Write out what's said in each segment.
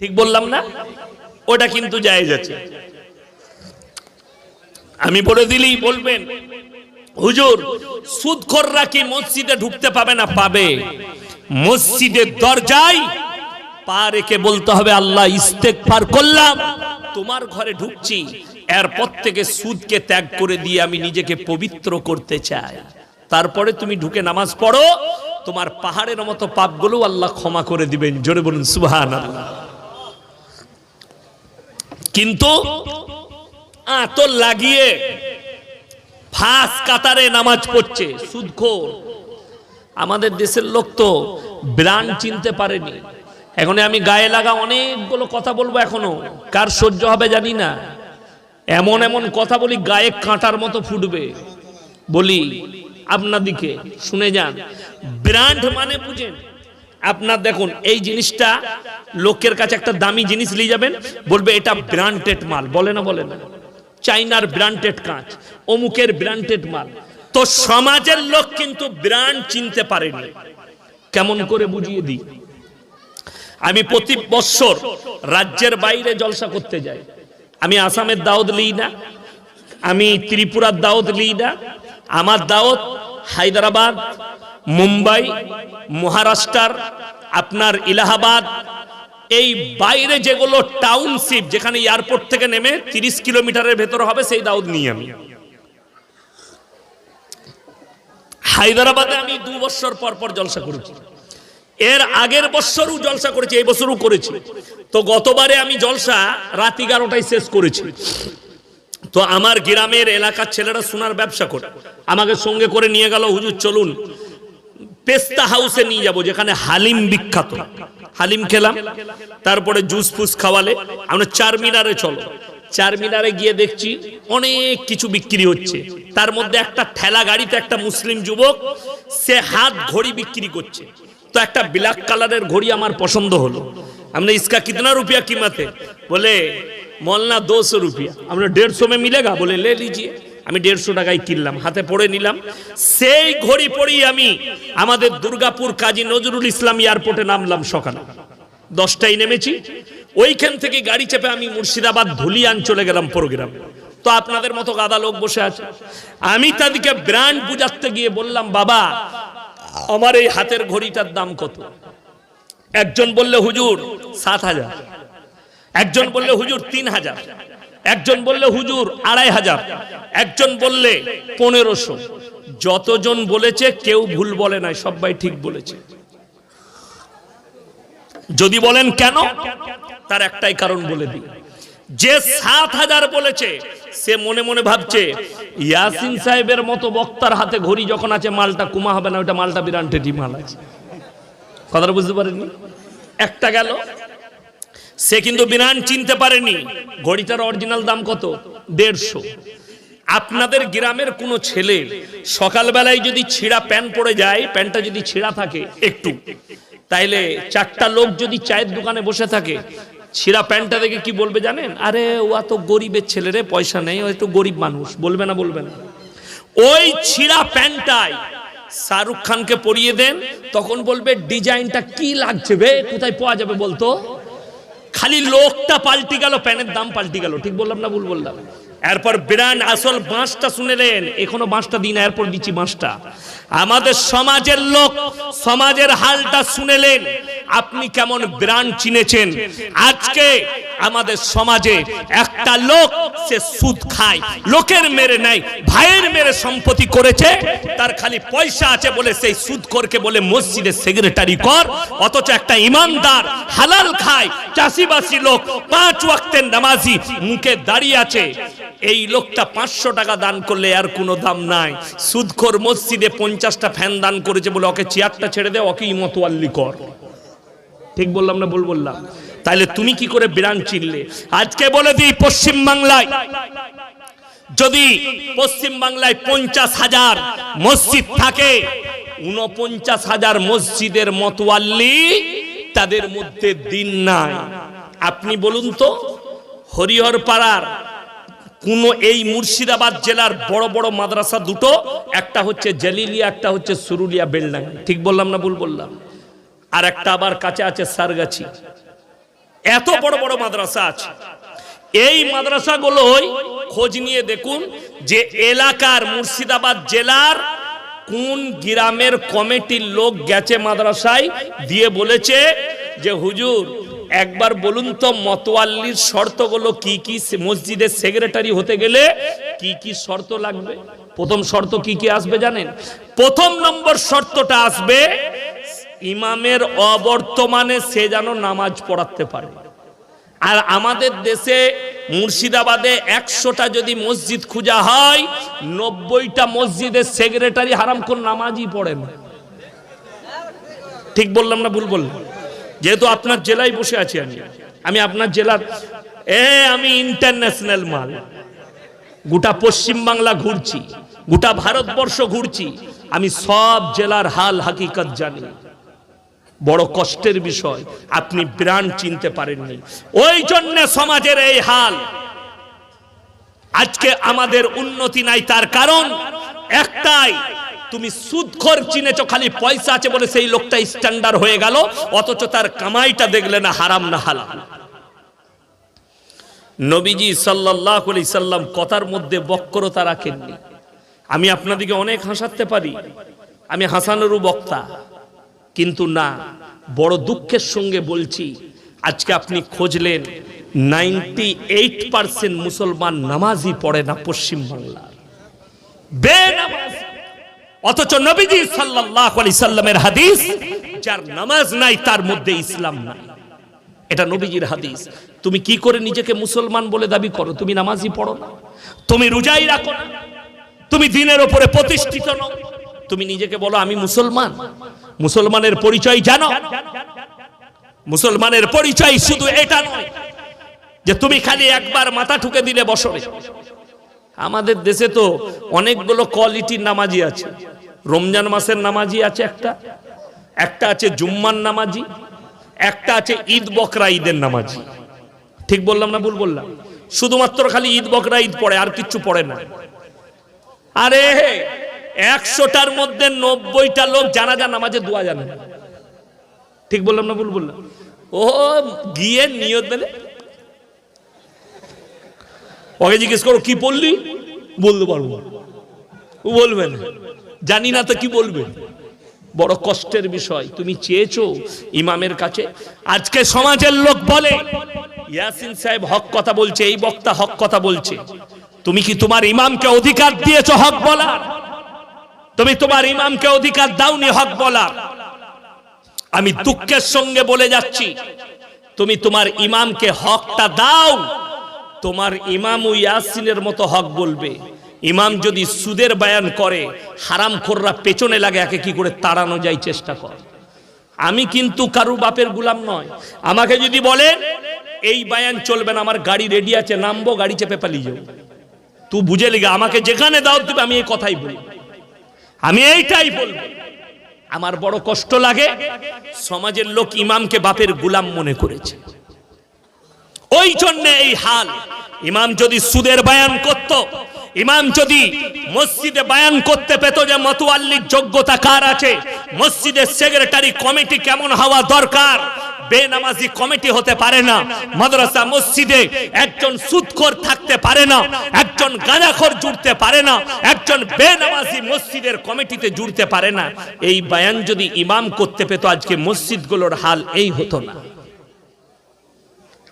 ঠিক বললাম না? ওটা কিন্তু জায়েজ আছে। আমি বলে দিলেই বলবেন, হুজুর, সুদখোররা কি মসজিদে ঢুকতে পাবে না পাবে? মসজিদের দরজায় পা রেখে বলতে হবে, আল্লাহ ইস্তেকফার করলাম, তোমার ঘরে ঢুকছি, এরপর থেকে সুদকে ত্যাগ করে দিয়ে আমি নিজেকে পবিত্র করতে চাই। তারপরে তুমি ঢুকে নামাজ পড়ো, তোমার পাহাড়ের মতো পাপগুলো আল্লাহ ক্ষমা করে দিবেন, জোরে বলুন সুবহান আল্লাহ কিন্তু আত লাগিয়ে ফাঁস কাতারে নামাজ পড়ছে, সুদখোর। আমাদের দেশের লোক তো ব্রান্ড চিনতে পারেনি। এখন আমি গায়ে লাগা অনেকগুলো কথা বলব এখনও। কার সহ্য হবে জানি না। এমন এমন কথা বলি, গায়ে কাঁটার মতো ফুটবে। বলি, আপনাদিকে, শুনে যান। ব্র্যান্ড মানে বুঝেন আপনার দেখুন, এই জিনিসটা লোকের কাছে একটা দামি জিনিস নিয়ে যাবেন, বলবে এটা ব্র্যান্ডেড মাল, বলে না বলে না। চাইনার ব্র্যান্ডেড কাঁচ, অমুকের ব্র্যান্ডেড মাল। তো সমাজের লোক কিন্তু ব্র্যান্ড চিনতে পারেনি। কেমন করে বুঝিয়ে দিই? আমি প্রতি বছর রাজ্যের বাইরে জলসা করতে যাই। আমি আসামের দাওয়াত লিই না, আমি ত্রিপুরার দাওয়াত লিই না, আমার দাওয়াত হায়দ্রাবাদ মুম্বাই, মহারাষ্ট্র, আপনার ইলাহাবাদ এই বাইরে যেগুলো টাউনশিপ যেখানে এয়ারপোর্ট থেকে নেমে তিরিশ কিলোমিটারের ভেতরে হবে সেই দাউদ নিয়ে আমি। হায়দ্রাবাদে আমি দু বছর পর পর জলসা করেছি। এর আগের বছরও জলসা করেছি, এই বছরও করেছি। তো গতবারে আমি জলসা রাত এগারোটায় শেষ করেছি। তো আমার গ্রামের এলাকার ছেলেরা সোনার ব্যবসা করে। আমাকে সঙ্গে করে নিয়ে গেল, হুজুর, চলুন। পেস্তা হাউসে নিয়ে যাব যেখানে হালিম বিখ্যাত হালিম খেলাম তারপরে জুস ফুস খাওয়ালে আমরা চার মিনারে চলো চার মিনারে গিয়ে দেখছি অনেক কিছু বিক্রি হচ্ছে তার মধ্যে একটা ঠেলা গাড়িতে একটা মুসলিম যুবক সে হাত ঘড়ি বিক্রি করছে তো একটা ব্ল্যাক কালারের ঘড়ি আমার পছন্দ হলো हमने इसका कितना रुपया कीमत है बोले মলনা দোশো রুপিয়া আমরা দেড়শো মে মিলেগা বলে লে লিজিয়ে আমি দেড়শো টাকায় কিনলাম, হাতে পড়ে নিলাম। সেই ঘড়ি পড়ি আমি আমাদের দুর্গাপুর কাজী নজরুল ইসলাম এয়ারপোর্টে নামলাম সকালে। দশটায় নেমেছি। ওইখান থেকে গাড়ি চেপে আমি মুর্শিদাবাদ ধুলিয়ান চলে গেলাম প্রোগ্রাম। তো আপনাদের মতো গাদা লোক বসে আছে। আমি তাদেরকে ব্র্যান্ড বুঝাতে গিয়ে বললাম, বাবা, আমার এই হাতের ঘড়িটার দাম কত? একজন বললে, হুজুর, সাত হাজার। একজন বললে, হুজুর, তিন হাজার। একজন বললে হুজুর আড়াই হাজার, একজন বললে পনেরোশো। যতজন বলেছে কেউ ভুল বলে নাই, সবাই ঠিক বলেছে। যদি বলেন কেন? তার একটাই কারণ বলে দিই। যে সাত হাজার বলেছে, সে মনে মনে ভাবছে, ইয়াসিন সাহেবের মতো বক্তার হাতে ঘড়ি যখন আছে, মালটা কুমা হবে না ওটা মালটা বিরান্টেটি মাল আছে। কথাটা বুঝতে পারেননি? একটা গেল সে কিন্তু বিরান চিনতে পারেনি। ঘড়িটার অরিজিনাল দাম কত? দেড়শো। আপনাদের গ্রামের কোনো ছেলে সকালবেলায় যদি ছিঁড়া প্যান্ট পরে যায় প্যান্টটা যদি ছিঁড়া থাকে একটু, তাইলে চারটা লোক যদি চায়ের দোকানে বসে থাকে, ছিঁড়া প্যান্টটা দেখে কি বলবে জানেন? আরে ও এত গরিবের ছেলে রে, পয়সা নেই, ও একটু গরিব মানুষ, বলবে না বলবে না। ওই ছিঁড়া প্যান্টটাই শাহরুখ খানকে পরিয়ে দেন, তখন বলবে, ডিজাইনটা কি লাগছে বে? কোথায় পাওয়া যাবে বলতো? খালি লোকটা পাল্টি গেল প্যানের দাম পাল্টি গেল। ঠিক বললাম না ভুল বললাম? এরপর বিরান আসল বাঁশটা শুনেলেন, এখনও বাঁশটা দিন এরপর দিচ্ছি বাঁশটা। আমাদের সমাজের লোক সমাজের হালটা শুনেলেন, আপনি কেমন ব্রান্ড চিনেছেন? আজকে আমাদের সমাজে একটা লোক, সে সুদ খায়, লোকের মেরে নাই ভাইয়ের মেরে সম্পত্তি করেছে, তার খালি পয়সা আছে বলে সেই সুদ করকে বলে মসজিদে সেক্রেটারি কর, অথচ একটা ইমানদার হালাল খায়, চাষিবাসী লোক, পাঁচ ওয়াক্তের নামাজি, মুখে দাঁড়িয়ে আছে এই লোকটা পাঁচশো টাকা দান করলে আর কোনো দাম নাই। সুদখোর মসজিদে পঞ্চাশটা ফ্যান দান করেছে বলে ওকে চেয়ারটা ছেড়ে দে ওকে ইমতোয়াল্লি কর। ঠিক বললাম না ভুল বললাম? তাহলে তুমি কি করে বিরান চিনলে? আজকে বলে দিই পশ্চিম বাংলায়। যদি পশ্চিম বাংলায় পঞ্চাশ হাজার মসজিদ থাকে উনপঞ্চাশ হাজার মসজিদের মতোয়াল্লি তাদের মধ্যে দিন নাই। আপনি বলুন তো, হরিহর পাড়ার কোন এই মুর্শিদাবাদ জেলার বড় বড় মাদ্রাসা দুটো, একটা হচ্ছে জলিলিয়া, একটা হচ্ছে সুরুলিয়া বেলডাঙ্গা। ঠিক বললাম না ভুল বললাম? আর একটা আবার কাছে আছে সারগাছি। এত বড় বড় মাদ্রাসা আছে। এই মাদ্রাসাগুলোই খোঁজ নিয়ে দেখুন যে এলাকার মুর্শিদাবাদ জেলার কোন গ্রামের কমিটির লোক গেছে মাদ্রাসায় দিয়ে বলেছে যে, হুজুর একবার বলুন তো, মতোয়াল্লির শর্তগুলো কি কি? মসজিদের সেক্রেটারি হতে গেলে কি কি শর্ত লাগবে? প্রথম শর্ত কি কি আসবে জানেন? প্রথম নম্বর শর্তটা আসবে, ইমামের অবর্তমানে সে যেন নামাজ পড়াতে পারে। আর আমাদের দেশে মুর্শিদাবাদে একশোটা যদি মসজিদ খুঁজা হয়, নব্বইটা মসজিদের সেক্রেটারি হারাম কোন নামাজই পড়ে না ঠিক বললাম না ভুল বললাম? যেহেতু আপনার জেলায় বসে আছি আমি। আমি আপনার জেলার এ, আমি ইন্টারন্যাশনাল মাল। গোটা পশ্চিম বাংলা ঘুরছি, গোটা ভারতবর্ষ ঘুরছি। আমি সব জেলার হাল হাকিকত জানি। বড় কষ্টের বিষয়, আপনি ব্র্যান্ড চিনতে পারেননি। ওই জন্য সমাজের এই হাল। আজকে আমাদের উন্নতি নাই, তার কারণ একটাই। তুমি সুদখোর চিনেছ, খালি পয়সা আছে বলে সেই লোকটা স্ট্যান্ডার্ড হয়ে গেল, অথচ তার কামাইটা দেখলে না হারাম না হালাল। নবীজি সাল্লাহ সাল্লাম কথার মধ্যে বক্রতা রাখেননি। আমি আপনাদিকে অনেক হাসাতে পারি। আমি হাসানেরও বক্তা। কিন্তু না, বড় দুঃখের সঙ্গে বলছি, আজকে আপনি খোঁজলেন নাইনটি এইট পার্সেন্ট মুসলমান নামাজই পড়ে না পশ্চিম বাংলার বেনামাজ। অথচ নবীজি সাল্লাল্লাহু আলাইহি সাল্লামের হাদিস, যার নামাজ নাই, তার মধ্যে ইসলাম নাই। এটা নবীজির হাদিস। তুমি কি করে নিজেকে মুসলমান বলে দাবি করো? তুমি নামাজই পড়ো না। তুমি রোজাই রাখো না। তুমি দিনের ওপরে প্রতিষ্ঠিত নও। তুমি নিজেকে বলো, আমি মুসলমান। মুসলমানের পরিচয় জানো। মুসলমানের পরিচয় শুধু এটা নয়, যে তুমি খালি একবার মাথা ঠুকে দিলে বসরে আমাদের দেশে তো অনেকগুলো কোয়ালিটির নামাজি আছে। রমজান মাসের নামাজি আছে একটা। একটা আছে জুম্মান নামাজি, একটা আছে ঈদ বকরা ঈদের নামাজি। ঠিক বললাম না ভুল বললাম? শুধুমাত্র খালি ঈদ বকরা ঈদ পড়ে, আর কিচ্ছু পড়ে না। আরে একশোটার মধ্যে নব্বইটা লোক জানা জানাজা নামাজে দোয়া জানে। ঠিক বললাম না ভুল বললাম? ও, গিয়ে নিয়ত দিলে ওকে জিজ্ঞেস করো, কি বললি বলতে পারব। ও বলবে না। জানি না তো কি বলবে। বড় কষ্টের বিষয়, তুমি চেয়েছো ইমামের কাছে। আজকে সমাজের লোক বলে, ইয়াসিন সাহেব হক কথা বলছে, এই বক্তা হক কথা বলছে। তুমি কি তোমার ইমামকে অধিকার দিয়েছ হক বলার? তুমি তোমার ইমামকে অধিকার দাওনি হক বলার? আমি দুঃখের সঙ্গে বলে যাচ্ছি, তুমি তোমার ইমামকে হকটা দাও, তোমার ইমাম ইয়াসিনের মতো হক বলবে। ইমাম যদি সুদের বায়ান করে হারাম খোররা পেছনে লাগে, একে কি করে তাড়ানো যায় চেষ্টা কর? আমি কিন্তু কারু বাপের গুলাম নয়। আমাকে যদি বলেন এই বায়ান চলবে না, আমার গাড়ি রেডি আছে, নামবো, গাড়ি চেপে পালিয়ে যাও তুই বুঝে লিগে, আমাকে যেখানে দাও তুমি, আমি এই কথাই বলি। আমি এইটাই বলব। আমার বড় কষ্ট লাগে, সমাজের লোক ইমামকে বাপের গুলাম মনে করেছে। ওই জন্য এই হাল, ইমাম যদি সুদের বায়ান করত ইমাম যদি মসজিদে বায়ান করতে পেত যে মতোয়াল্লির যোগ্যতা কার আছে? মসজিদের সেক্রেটারি কমিটি কেমন হওয়া দরকার? বেনামাজি কমিটি হতে পারে না, মাদ্রাসা মসজিদে একজন সুদখোর থাকতে পারে না, একজন গাঁজাখোর জুড়তে পারে না, একজন বেনামাজি মসজিদের কমিটিতে জুড়তে পারে না। এই বায়ান যদি ইমাম করতে পেত, আজকে মসজিদগুলোর হাল এই হতো না।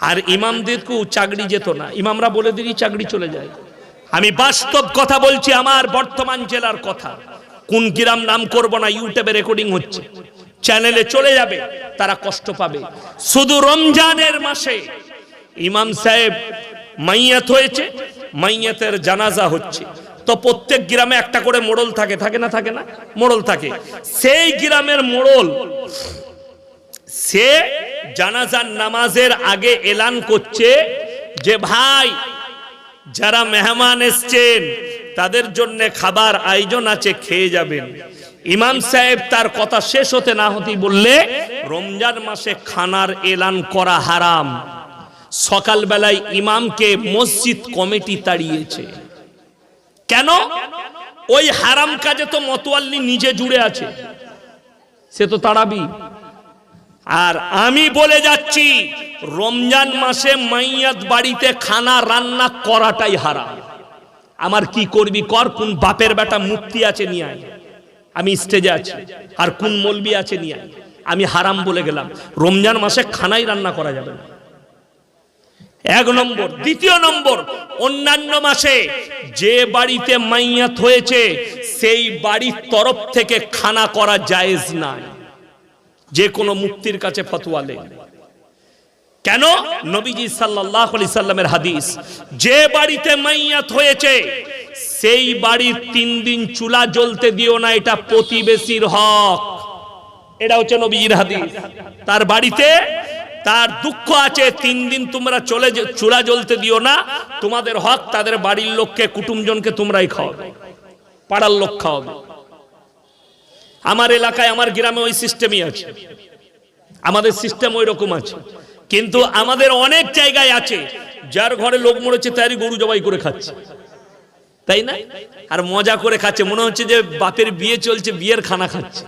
আর ইমামদেরকেও চাকরি যেত না। ইমামরা বলে দিলি, চাকরি চলে যায়। আমি বাস্তব কথা বলছি আমার বর্তমান জেলার কথা। কোন গ্রাম নাম করব না ইউটিউবে রেকর্ডিং হচ্ছে। চ্যানেলে চলে যাবে, তারা কষ্ট পাবে। শুধু রমজানের মাসে ইমাম সাহেব মাইয়াত হয়েছে, মাইয়াতের জানাজা হচ্ছে। তো প্রত্যেক গ্রামে একটা করে মোড়ল থাকে থাকে না থাকে না? মোড়ল থাকে। সেই গ্রামের মোড়ল, সে জানাজার নামাজের আগে এলান করছে যে, ভাই যারা মেহমান এসছেন, তাদের জন্য খাবার আয়োজন আছে, খেয়ে যাবেন। ইমাম সাহেব তার কথা শেষ হতে না হতেই বললে, রমজান মাসে খানার এলান করা হারাম। সকালবেলায় ইমামকে মসজিদ কমিটি তাড়িয়েছে। কেন? ওই হারাম কাজে তো মতোয়াল্লি নিজে জুড়ে আছে। সে তো তাড়াবি আর আমি বলে যাচ্ছি, রমজান মাসে মাইয়াত বাড়িতে খানা রান্না করাটাই হারাম। আমার কি করবি কর, কোন বাপের বেটা মুক্তি আছে নিয়ে আমি স্টেজে আছি, আর কোন মলবি আছে নিয়ে আমি হারাম বলে গেলাম। রমজান মাসে খানাই রান্না করা যাবে না। এক নম্বর। দ্বিতীয় নম্বর, অন্যান্য মাসে যে বাড়িতে মাইয়াত হয়েছে, সেই বাড়ির তরফ থেকে খানা করা জায়েজ নাই। যে কোনো মুক্তির কাছে ফতোয়া নেই কেন? নবীজি সাল্লাল্লাহু আলাইহি সাল্লামের হাদিস, যে বাড়িতে মাইয়াত হয়েছে, সেই বাড়ির তিন দিন চুলা জ্বলতে দিও না, এটা প্রতিবেশীর হক। এটা হচ্ছে নবীজির হাদিস। তার বাড়িতে তার দুঃখ আছে, তিন দিন তোমরা চলে চুলা জ্বলতে দিও না, তোমাদের হক, তাদের বাড়ির লোককে, কুটুমজনকে তোমরাই খাওয়াবে। পাড়ার লোক খাওয়াবে। আমার এলাকায়, আমার গ্রামে ওই সিস্টেমই আছে। আমাদের সিস্টেম ওই রকম আছে। কিন্তু আমাদের অনেক জায়গায় আছে, যার ঘরে লোক মরেছে তারই গরু জবাই করে খাচ্ছে। তাই না? আর মজা করে খাচ্ছে। মনে হচ্ছে যে বাপের বিয়ে চলছে, বিয়ের খানা খাচ্ছে।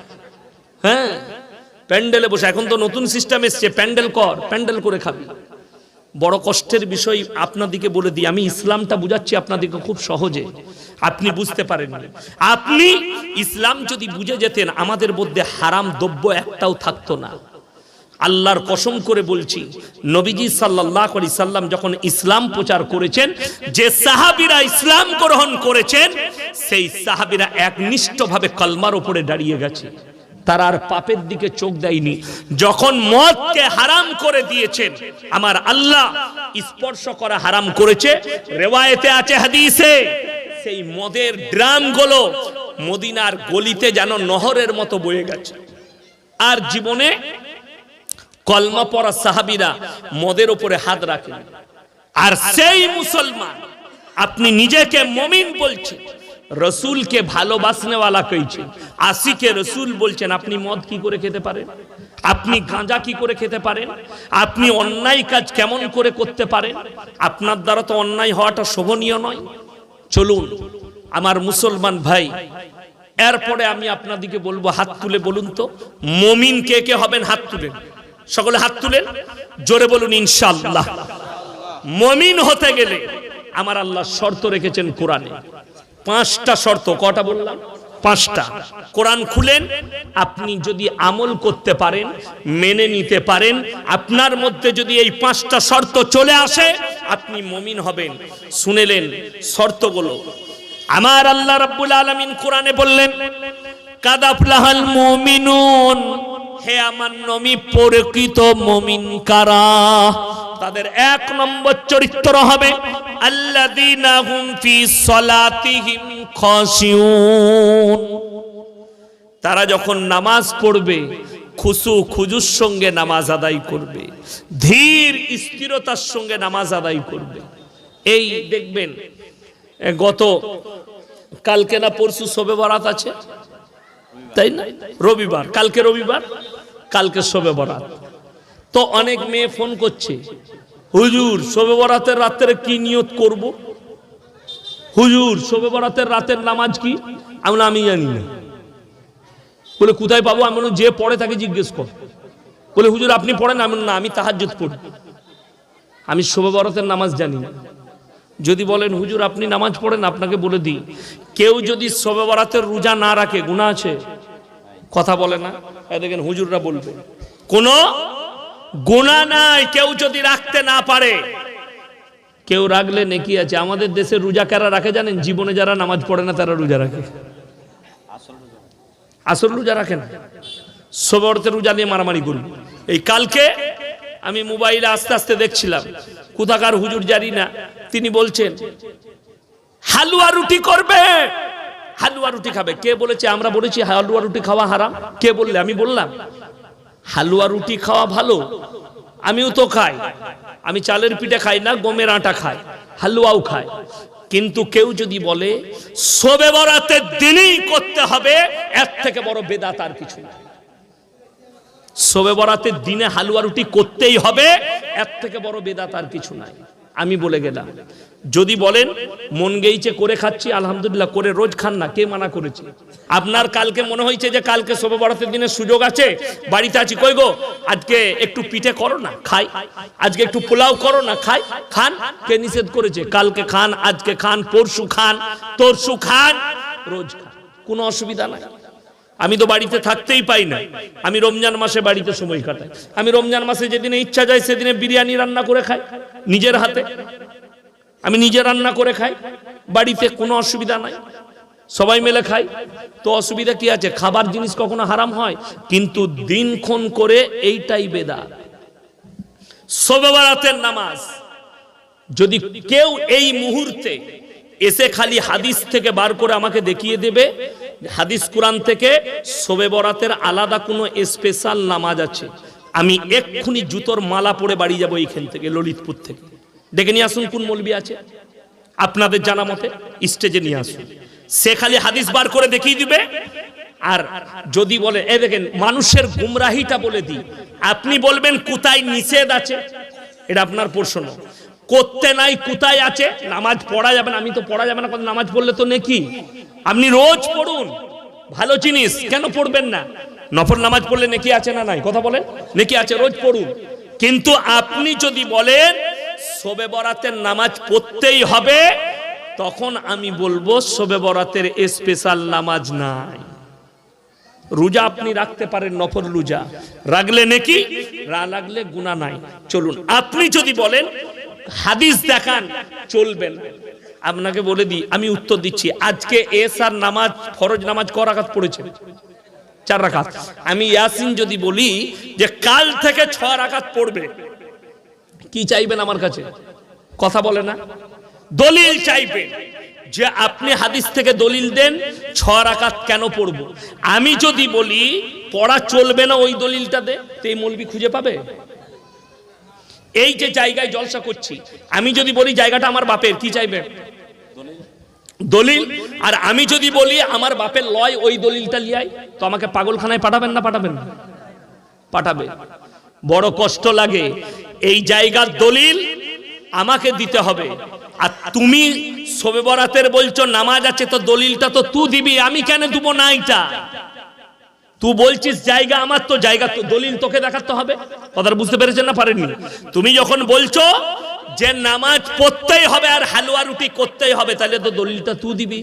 হ্যাঁ? প্যান্ডেলে বসে। এখন তো নতুন সিস্টেম এসছে। প্যান্ডেল কর, প্যান্ডেল করে খাবি। বড় কষ্টের বিষয় আপনাদিকে বলে দিই। আমি ইসলামটা বুঝাচ্ছি আপনাদিকে খুব সহজে। আপনি বুঝতে পারেন আপনি ইসলাম যদি বুঝে যেতেন, আমাদের মধ্যে হারাম দ্রব্য একটাও থাকতো না। আল্লাহর কসম করে বলছি, নবীজি সাল্লাহ আলি সাল্লাম যখন ইসলাম প্রচার করেছেন, যে সাহাবিরা ইসলাম গ্রহণ করেছেন, সেই সাহাবিরা একনিষ্ঠভাবে কলমার উপরে দাঁড়িয়ে গেছে। তারা আর পাপের দিকে চোখ দেয়নি। যখন মদকে হারাম করে দিয়েছেন, আমার আল্লাহ স্পর্শ করা হারাম করেছে। রেওয়ায়েতে আছে হাদিসে, সেই মদের ড্রামগুলো মদিনার গলিতে যেন নহরের মতো বয়ে গেছে। আর জীবনে কলমা পড়া সাহাবিরা মদের উপরে হাত রাখেন। আর সেই মুসলমান, আপনি নিজেকে মমিন বলছেন রসুলকে ভালোবাসনেওয়ালা কইছেন আশিকে রসুল বলছেন, আপনি মদ কি করে খেতে পারেন? আপনি গাঁজা কি করে খেতে পারেন? আপনি অন্যায় কাজ কেমন করে করতে পারেন? আপনার দ্বারা তো অন্যায় হওয়াটা শোভনীয় নয়। চলুন, আমার মুসলমান ভাই, এরপরে আমি আপনাদিকে বলব, হাত তুলে বলুন তো, মমিন কে কে হবেন হাত তুলেন সকলে হাত তুলেন? জোরে বলুন ইনশাল্লাহ মমিন হতে গেলে আমার আল্লাহ শর্ত রেখেছেন কোরআনে। পাঁচটা শর্ত কটা বললাম? পাঁচটা। কোরআন খুলেন আপনি যদি আমল করতে পারেন মেনে নিতে পারেন আপনার মধ্যে যদি এই পাঁচটা শর্ত চলে আসে আপনি মমিন হবেন। শুনেলেন শর্তগুলো। আমার আল্লাহ রাব্বুল আলামিন কোরআনে বললেন কাদাফলাহাল মুমিনুন হে আমার নমি প্রকৃত মমিন কারা? তাদের এক নম্বর চরিত্র হবে তারা যখন নামাজ পড়বে খুশু খুজুর সঙ্গে নামাজ আদায় করবে, ধীর স্থিরতার সঙ্গে নামাজ আদায় করবে। এই দেখবেন গত, কালকে না পরশু শোবে বরাত আছে? তাই না? রবিবার, কালকে রবিবার, কালকে শোবে বরাত। তো অনেক মেয়ে ফোন করছে হুজুর শোবে বরাতের রাত্রে কি নিয়ত করব? হুজুর শোবে বরাতের রাতের নামাজ কি? আমি বললাম, আমি জানি না। বলে কোথায় পাবো? আমি যে পড়ে তাকে জিজ্ঞেস কর। বলে হুজুর আপনি পড়েন? আমি না আমি তাহাজ্জুদ পড়ি। আমি শোবে বরাতের নামাজ জানি না। যদি বলেন হুজুর আপনি নামাজ পড়েন আপনাকে বলে দিই। কেউ যদি শোবে বরাতের রোজা না রাখে গুনাহ আছে? কথা বলে না? দেখেন হুজুররা বলবে। কোন গুনাহ নাই, কেউ যদি রাখতে না পারে। কেউ রাখলে নেকি আছে। আমাদের দেশে রোজা কারা রাখে জানেন? জীবনে যারা নামাজ পড়ে না, তারা রোজা রাখে। আসল রোজা রাখে না। সোবরতে রোজা নিয়ে মারামারি করি। এই কালকে আমি মোবাইলে আস্তে আস্তে দেখছিলাম। কোথাকার হুজুর জানি না। তিনি বলছেন, হালুয়া রুটি করবে। হালুয়া রুটি খাবে। কে বলেছে? আমরা বলেছি, হালুয়া রুটি খাওয়া হারাম। কে বললে? আমি বললাম হালুয়া রুটি খাওয়া ভালো? আমিও তো খাই। আমি চালের পিঠে খাই না, গমের আটা খাই, হালুয়াও খাই। কিন্তু কেউ যদি বলে, শোবে বরাতের দিনেই করতে হবে, এর থেকে বড় বেদাত আর কিছু না। শোবে বরাতের দিনে হালুয়া রুটি করতেই হবে, এর থেকে বড় বেদাত আর কিছু নাই। আমি বলে গেলাম যদি বলেন, মন গেইছে, করে খাচ্ছি, আলহামদুলিল্লাহ, করে রোজ খান না, কে মানা করেছে? আপনার কালকে মনে হয়েছে যে কালকে শোভা বরাতের দিনের সুযোগ আছে? বাড়িতে আছি, কই গো? আজকে একটু পিঠে করো না, খাই। আজকে একটু পোলাও করো না, খাই। খান, কে নিষেধ করেছে? কালকে খান, আজকে খান, পরশু খান, তরশু খান, রোজ খান। কোনো অসুবিধা নাই। আমি তো বাড়িতে থাকতেই পাই না। আমি রমজান মাসে বাড়িতে সময় কাটাই। আমি রমজান মাসে যেদিনে ইচ্ছা যায়, সেদিনে বিরিয়ানি রান্না করে খাই, নিজের হাতে। আমি নিজে রান্না করে খাই, বাড়িতে কোনো অসুবিধা নাই। সবাই মিলে খাই। তো অসুবিধা কি আছে? খাবার জিনিস কখনো হারাম হয়? কিন্তু দিনক্ষণ করে এইটাই বেদা। শবে বরাতের নামাজ। যদি কেউ এই মুহূর্তে এসে খালি হাদিস থেকে বার করে আমাকে দেখিয়ে দেবে, হাদিস কোরআন থেকে শোবে বরাতের আলাদা কোনো স্পেশাল নামাজ আছে। আমি এক্ষুনি জুতোর মালা পরে বাড়ি যাব এইখান থেকে, ললিতপুর থেকে। ডেকে নিয়ে আসুন, কোন মলবি আছে? আপনাদের জানা মতে স্টেজে নিয়ে আসুন। সে খালি হাদিস বার করে দেখিয়ে দিবে। আর যদি বলে, এ দেখেন, মানুষের গুমরাহিটা বলে দিই। আপনি বলবেন, কোথায় নিষেধ আছে? এটা আপনার প্রশ্ন। করতে নাই, কোথায় আছে? নামাজ পড়া যাবে না, আমি তো পড়া যাবে না, কত নামাজ পড়লে তো নেকি? আপনি রোজ পড়ুন, ভালো জিনিস, কেন পড়বেন না? নফল নামাজ পড়লে নেকি আছে না নাই? কথা বলেন, নেকি আছে, রোজ পড়ুন। কিন্তু আপনি যদি বলেন শোবে বরাতের নামাজ পড়তেই হবে, তখন আমি বলব শোবে বরাতের স্পেশাল নামাজ নাই। রোজা আপনি রাখতে পারেন নফল রোজা। রাখলে নাকি? রা লাগলে গুণা নাই। চলুন, আপনি যদি বলেন, হাদিস দেখান, চলবেন। আপনাকে বলে দিই, আমি উত্তর দিচ্ছি, আজকে এসার নামাজ, ফরজ নামাজ ক রাকাত পড়েছে? চার রাকাত। আমি ইয়াসিন যদি বলি যে কাল থেকে ছ রাকাত পড়বে কি চাইবেন আমার কাছে? কথা বলে না। দলিল চাইবেন যে আপনি হাদিস থেকে দলিল দেন, ছ রাকাত কেন পড়ব? আমি যদি বলি, পড়া চলবে না ওই দলিলটা দে, তো এই মলবি খুঁজে পাবে? এই যে জায়গায় জলসা করছি, আমি যদি বলি জায়গাটা আমার বাপের, কি চাইবে? দলিল। আর আমি যদি বলি, আমার বাপের লয় ওই দলিলটা লিয়াই তো আমাকে পাগলখানায় পাঠাবেন না পাঠাবেন না? পাঠাবে। বড় কষ্ট লাগে। এই জায়গার দলিল আমাকে দিতে হবে। আর তুমি শোবে বরাতের বলছো, নামাজ আছে, তো দলিলটা তো তুই দিবি, আমি কেন দেবো না এটা তুই বলছিস জায়গা আমার, তো জায়গা, তো দলিল তোকে দেখাতে হবে। কথাটা বুঝতে পেরেছেন না? পারেননি। তুমি যখন বলছো যে নামাজ পড়তেই হবে আর হালুয়া রুটি করতেই হবে, তাহলে তো দলিলটা তুই দিবি।